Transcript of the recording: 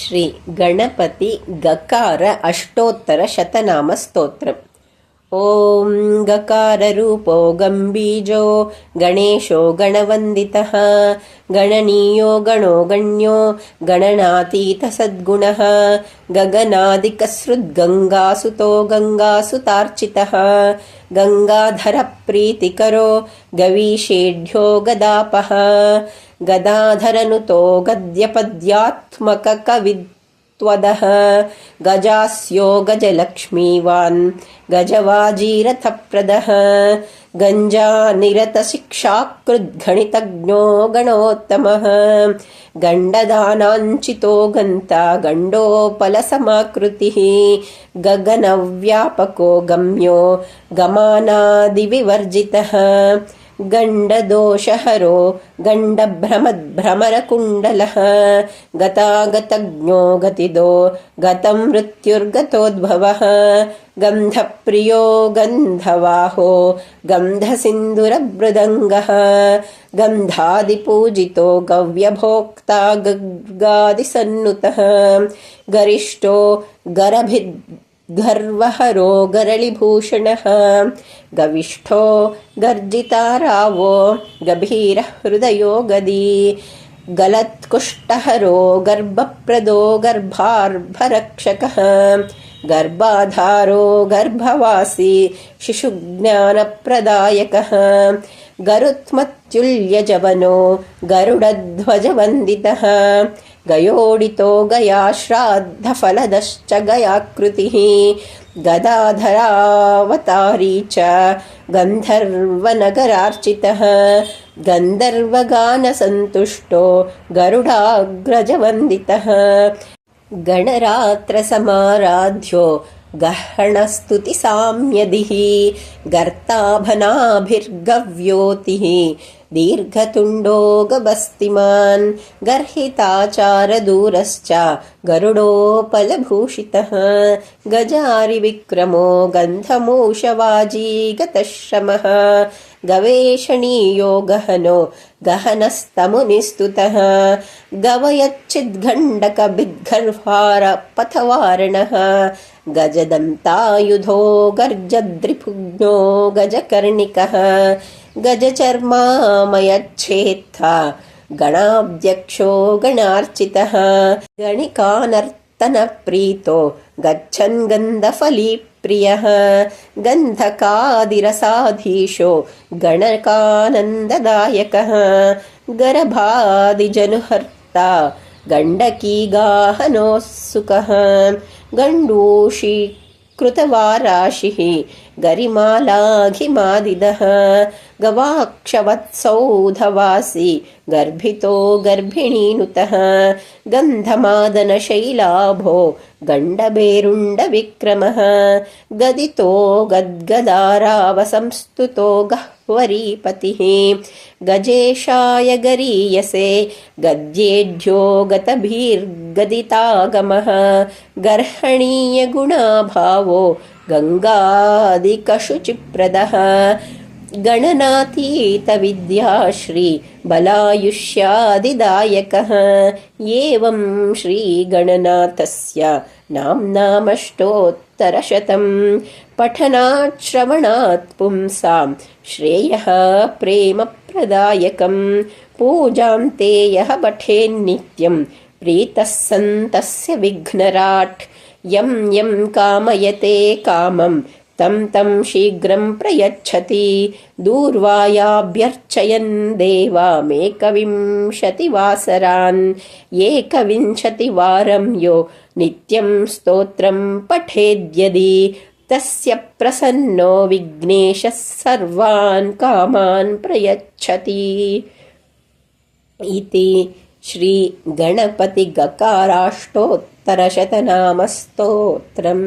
ಶ್ರೀ ಗಣಪತಿ ಗಕಾರ ಅಷ್ಟೋತ್ತರ ಶತನಾಮ ಸ್ತೋತ್ರ. ॐ गकाररूपो गम्बीजो गणेशो गणवन्दितः गणनीयो गणो गण्यो गणनातीतसद्गुणः गगनादिकसृद्गङ्गासुतो गङ्गासुतार्चितः गङ्गाधरप्रीतिकरो गवीषेढ्यो गदापः गदाधरनुतो गद्यपद्यात्मककवि त्वदः। गजास्यो गजलक्ष्मीवान् गजवाजीरथप्रदः। गञ्जानिरतशिक्षाकृद्गणितज्ञो गणोत्तमः। गण्डदानाञ्चितो गन्ता गण्डोपलसमाकृतिः। गगनव्यापको गम्यो गमानादिविवर्जितः गण्डदोषहरो गण्डभ्रमद्भ्रमरकुण्डलः। गतागतज्ञो गतिदो गतं मृत्युर्गतोद्भवः। गन्धप्रियो गन्धवाहो गन्धसिन्दुरमृदङ्गः गन्धादिपूजितो गव्यभोक्ता गगादिसन्नुतः गरिष्ठो गरभिद् गर्वहरो गरलिभूषणः गविष्ठो गर्जितारावो गभीरः हृदयो गदी गलत्कुष्ठहरो गर्भप्रदो गर्भार्भरक्षकः गर्भाधारो गर्भवासी शिशुज्ञानप्रदायकः। गरुत्मत्युल्यजवनो गरुडध्वजवन्दितः। गयोडितो गया श्राद्धफलदश्च गयाकृतिः। गदाधरावतारी च गन्धर्वनगरार्चितः। गन्धर्वगानसन्तुष्टो गरुडाग्रजवन्दितः गणरात्रसमाराध्यो गहणस्तुतिसाम्यदिः गर्ताभनाभिर्गव्योतिः दीर्घतुण्डो गबस्तिमान् गर्हिताचारदूरश्च गरुडोपलभूषितः। गजारिविक्रमो गन्धमूषवाजी गतश्रमः गवेषणीयो गहनो गहनस्तमुनिस्तुतः। गवयच्चिद्गण्डकबिद्गर्भारपथवारणः गजदन्तायुधो गर्जद्रिपुग्नो गजकर्णिकः गजचर्मामयच्छेत्था गणाध्यक्षो गणार्चितः। गणिकानर्तनप्रीतो गच्छन् गन्धफलीप्रियः। गन्धकादिरसाधीशो गणकानन्ददायकः। गर्भादिजनुहर्ता गण्डकीगाहनोत्सुकः। गण्डूषी कृतवाराशिः गरिमालाघिमादिदः गवाक्षवत्सौधवासी गर्भितो गर्भिणीनुतः। गन्धमादनशैलाभो गण्डबेरुण्डविक्रमः गदितो गद्गदारावसंस्तुतो गह्वरीपतिः। गजेशाय गरीयसे गद्येढ्यो गतभिर्गदितागमः। गर्हणीयगुणाभावो गङ्गादिकशुचिप्रदः। गणनातीतविद्याश्री बलायुष्यादिदायकः। एवं श्रीगणनाथस्य नाम्नामष्टोत्तरशतं पठनात् श्रवणात् पुंसां श्रेयः प्रेमप्रदायकं पूजां ते यः पठेन्नित्यं प्रीतः सन्तस्य विघ्नराट् యం యం కామయతే కామం. తం తం శీఘ్రం ప్రయచ్చతి. దూర్వాయాభ్యర్చయన్ దేవామేకవింశతివాసరాన్ ఏకవింశతివారం యో నిత్యం స్తోత్రం పఠేద్యది. తస్య ప్రసన్నో విఘ్నేశ సర్వాన్ కామాన్ ప్రయచ్చతి. ఇది श्रीगणपतिगकाराष्टोत्तरशतनामस्तोत्रम्